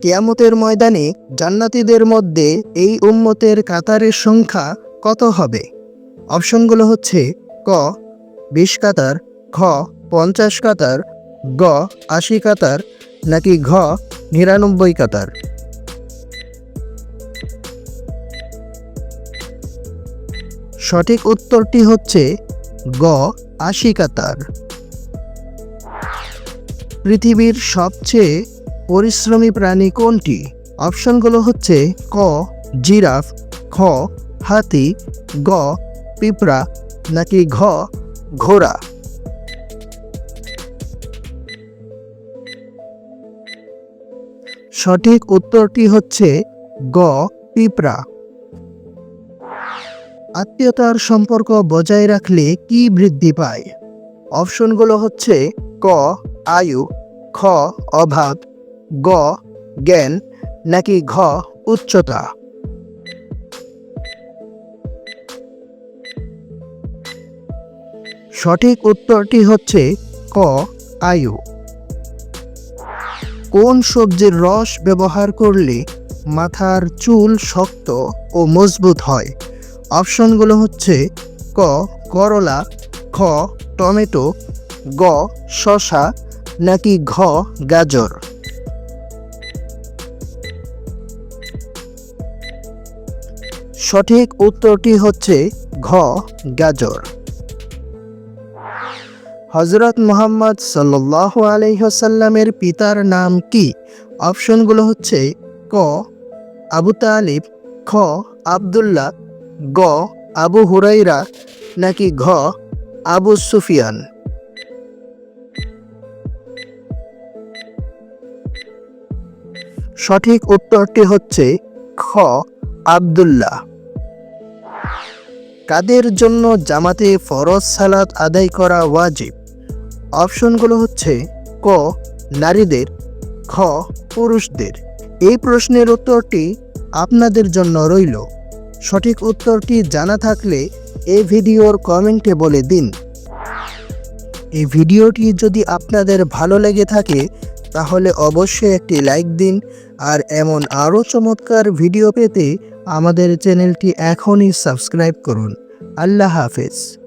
কিয়ামতের ময়দানে জান্নাতীদের মধ্যে এই উম্মতের কাতারের সংখ্যা কত হবে? অপশনগুলো হচ্ছে ক, বিশ কাতার, খ, পঞ্চাশ কাতার, গ, আশি কাতার, নাকি ঘ, নিরানব্বই কাতার? সঠিক উত্তরটি হচ্ছে গ, আশি কাতার। পৃথিবীর সবচেয়ে পরিশ্রমী প্রাণী কোনটি? অপশনগুলো হচ্ছে ক, জিরাফ, খ, হাতি, গ, পিঁপড়া, নাকি ঘ, ঘোড়া? সঠিক উত্তরটি হচ্ছে গ, পিঁপড়া। আত্মীয়তার সম্পর্ক বজায় রাখলে কি বৃদ্ধি পায়? অপশনগুলো হচ্ছে ক, আয়ু, খ, অভাব গ, জ্ঞান, নাকি ঘ, উচ্চতা? সঠিক উত্তরটি হচ্ছে ক, আয়ু। কোন সবজির রস ব্যবহার করলে মাথার চুল শক্ত ও মজবুত হয়? অপশনগুলো হচ্ছে ক, করলা, খ, টমেটো, গ শশা নাকি ঘ, গাজর? সঠিক উত্তরটি হচ্ছে ঘ, গাজর। হজরত মোহাম্মদ সাল্লাহ আলহ্লামের পিতার নাম কি? অপশনগুলো হচ্ছে ক, আবু তালিব, খ, আবদুল্লাহ, গ, আবু হুরাইরা নাকি ঘ, আবু সুফিয়ান। সঠিক উত্তরটি হচ্ছে খ, আবদুল্লাহ। কাদের জন্য জামাতে ফরজ সালাত আদায় করা ওয়াজিব? অপশনগুলো হচ্ছে ক, নারীদের, খ, পুরুষদের। এই প্রশ্নের উত্তরটি আপনাদের জন্য রইল। সঠিক উত্তরটি জানা থাকলে এই ভিডিওর কমেন্টে বলে দিন। এই ভিডিওটি যদি আপনাদের ভালো লেগে থাকে, তাহলে অবশ্যই একটি লাইক দিন, আর এমন আরও চমৎকার ভিডিও পেতে আমাদের চ্যানেলটি এখনই সাবস্ক্রাইব করুন। আল্লাহ হাফেজ।